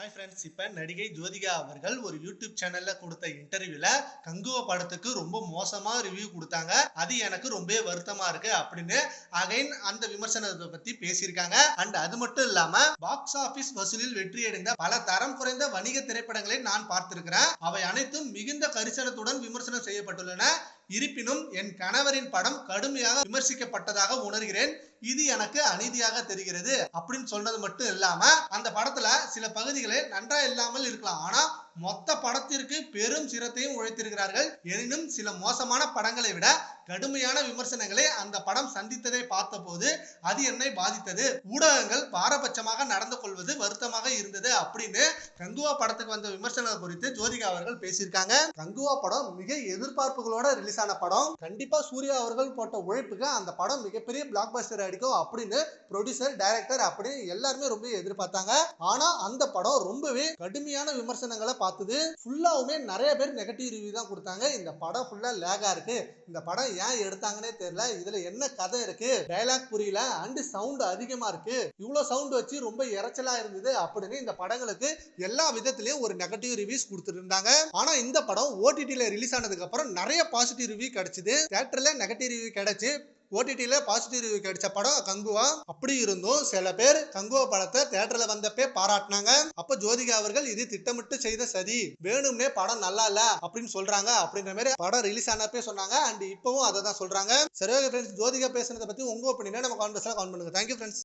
Hi friends இப்போ நடிகை ஜோதிகா அவர்கள் ஒரு யூடியூப் சேனல்ல கொடுத்த இன்டர்வியூல கங்குவ படத்துக்கு ரொம்ப மோசமா ரிவ்யூ கொடுத்தாங்க. அது எனக்கு ரொம்ப வருத்தமா இருக்கு அப்படின்னு அகைன் அந்த விமர்சனத்தை பத்தி பேசியிருக்காங்க. அண்ட் அது மட்டும் இல்லாம பாக்ஸ் ஆபீஸ் வசூலில் வெற்றியடைந்த பல தரம் குறைந்த வணிக திரைப்படங்களை நான் பார்த்திருக்கிறேன். அவை அனைத்தும் மிகுந்த கரிசனத்துடன் விமர்சனம் செய்யப்பட்டுள்ளன. இருப்பினும் என் கணவரின் படம் கடுமையாக விமர்சிக்கப்பட்டதாக உணர்கிறேன். இது எனக்கு அநீதியாக தெரிகிறது. அப்படின்னு சொன்னது மட்டும் இல்லாம அந்த படத்துல சில பகுதிகளை நன்றா இல்லாமல் இருக்கலாம். ஆனா மொத்த படத்திற்கு பெரும் சிரத்தையும் உழைத்திருக்கிறார்கள். எனினும் சில மோசமான படங்களை விட கடுமையான விமர்சனங்களை அந்த படம் சந்தித்ததை பார்த்தபோது அது என்னை பாதித்தது. ஊடகங்கள் பாரபட்சமாக நடந்து கொள்வது வருத்தமாக இருந்தது அப்படின்னு கங்குவா படத்துக்கு வந்த விமர்சனம் குறித்து ஜோதிகா அவர்கள் பேசியிருக்காங்க. கங்குவா படம் மிக எதிர்பார்ப்புகளோட ரிலீஸ் ஆன படம். கண்டிப்பா சூர்யா அவர்கள் போட்ட உழைப்புக்கு அந்த படம் மிகப்பெரிய பிளாக் பஸ்டர் அடிக்கும் அப்படின்னு ப்ரொடியூசர் டைரக்டர் அப்படின்னு எல்லாருமே ரொம்ப எதிர்பார்த்தாங்க. ஆனா அந்த படம் ரொம்பவே கடுமையான விமர்சனங்களை பார்த்தது. ஃபுல்லாவுமே நிறைய பேர் நெகட்டிவ் ரிவ்யூ தான் கொடுத்தாங்க. இந்த படம் ஃபுல்லா லேகா இருக்கு. இந்த படம் ஏன் எடுத்தாங்கன்னே தெரியல. இதுல என்ன கதை இருக்கு? டைலாக் புரியல. அண்டு சவுண்ட் அதிகமா இருக்கு. இவ்வளவு சவுண்ட் வச்சு ரொம்ப இறைச்சலாக இருந்தது அப்படின்னு இந்த படங்களுக்கு எல்லா விதத்திலயும் ஒரு நெகட்டிவ் ரிவ்யூஸ் கொடுத்துருந்தாங்க. இருந்தாங்க ஆனா இந்த படம் ஓடிடியில் ரிலீஸ் ஆனதுக்கு அப்புறம் நிறைய பாசிட்டிவ் ரிவ்யூ கிடச்சிது. தேட்டரில் நெகட்டிவ் ரிவ்யூ கிடைச்சு. ஓடிடியில் பாசிட்டிவ் ரிவ்யூ கிடைச்ச படம் கங்குவா. அப்படி இருந்தும் சில பேர் கங்குவா படத்தை தேட்டரில் வந்தப்பே பாராட்டினாங்க. அப்ப ஜோதிகா அவர்கள் இது திட்டமிட்டு செய்த சதி. வேணும்னே படம் நல்லா இல்ல அப்படின்னு சொல்றாங்க அப்படின்ற மாதிரி படம் ரிலீஸ் ஆனப்பே சொன்னாங்க. அண்ட் இப்பவும் அதை தான் சொல்றாங்க. சரி ஃப்ரெண்ட்ஸ் ஜோதிகா பேசுனதை பத்தி உங்க ஒப்பீனியனை நம்ம கான்வர்ஸ்ல கவுண்ட் பண்ணுங்க. Thank you friends